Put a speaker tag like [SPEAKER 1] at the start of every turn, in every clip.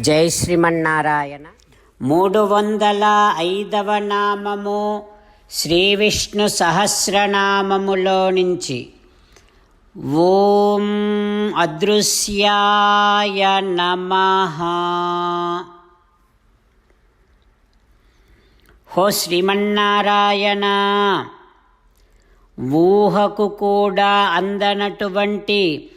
[SPEAKER 1] జై శ్రీమన్నారాయణ. మూడు వందల ఐదవ నామము శ్రీ విష్ణు సహస్రనామములో నుంచి. ఓం అదృశ్యాయ నమ. హో శ్రీమన్నారాయణ ఊహకు కూడా అందనటువంటి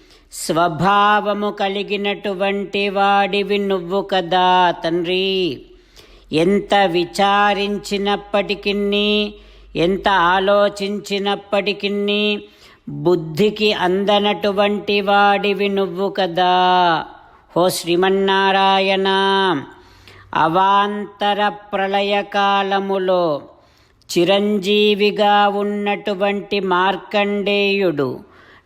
[SPEAKER 1] స్వభావము కలిగినటువంటి వాడివి నువ్వు కదా తండ్రి. ఎంత విచారించినప్పటికీ ఎంత ఆలోచించినప్పటికీ బుద్ధికి అందనటువంటి వాడివి నువ్వు కదా. హో శ్రీమన్నారాయణ అవాంతర ప్రళయకాలములో చిరంజీవిగా ఉన్నటువంటి మార్కండేయుడు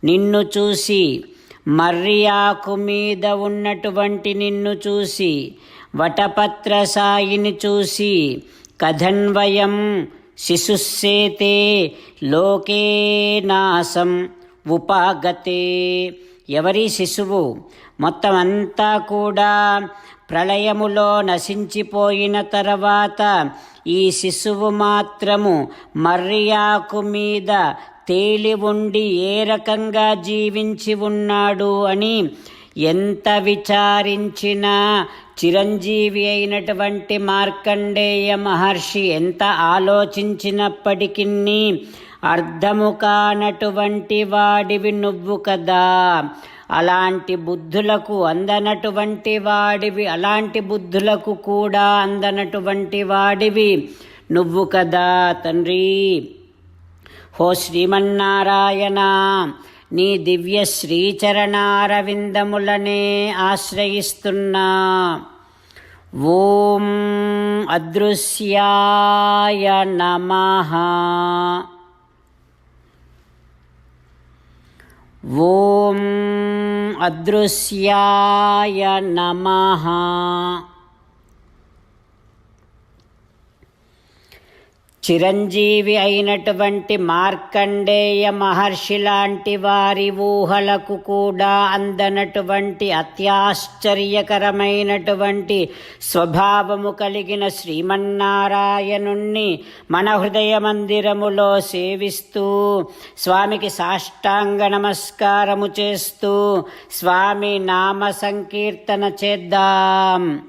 [SPEAKER 1] నిన్ను చూసి మర్రి మీద ఉన్నటువంటి నిన్ను చూసి వటపత్ర సాయిని చూసి కథన్వయం శిశుస్సేతే లోకే నాశం ఉపాగతే. ఎవరి శిశువు? మొత్తం అంతా కూడా ప్రళయములో నశించిపోయిన తర్వాత ఈ శిశువు మాత్రము మర్యాకు మీద తేలి ఉండి ఏ రకంగా జీవించి ఉన్నాడు అని ఎంత విచారించినా చిరంజీవి అయినటువంటి మార్కండేయ మహర్షి ఎంత ఆలోచించినప్పటికీ అర్థము కానటువంటి వాడివి నువ్వు కదా. అలాంటి బుద్ధులకు అందనటువంటి వాడివి అలాంటి బుద్ధులకు కూడా అందనటువంటి వాడివి నువ్వు కదా తండ్రి. హో శ్రీమన్నారాయణ నీ దివ్య శ్రీచరణారవిందములనే ఆశ్రయిస్తున్నా. ఓం అదృశ్యాయ నమ. ఓం అదృశ్యాయ నమః. చిరంజీవి అయినటువంటి మార్కండేయ మహర్షి లాంటి వారి ఊహలకు కూడా అందనటువంటి అత్యాశ్చర్యకరమైనటువంటి స్వభావము కలిగిన శ్రీమన్నారాయణుణ్ణి మన హృదయ మందిరములో సేవిస్తూ స్వామికి సాష్టాంగ నమస్కారము చేస్తూ స్వామి నామ సంకీర్తన చేద్దాం.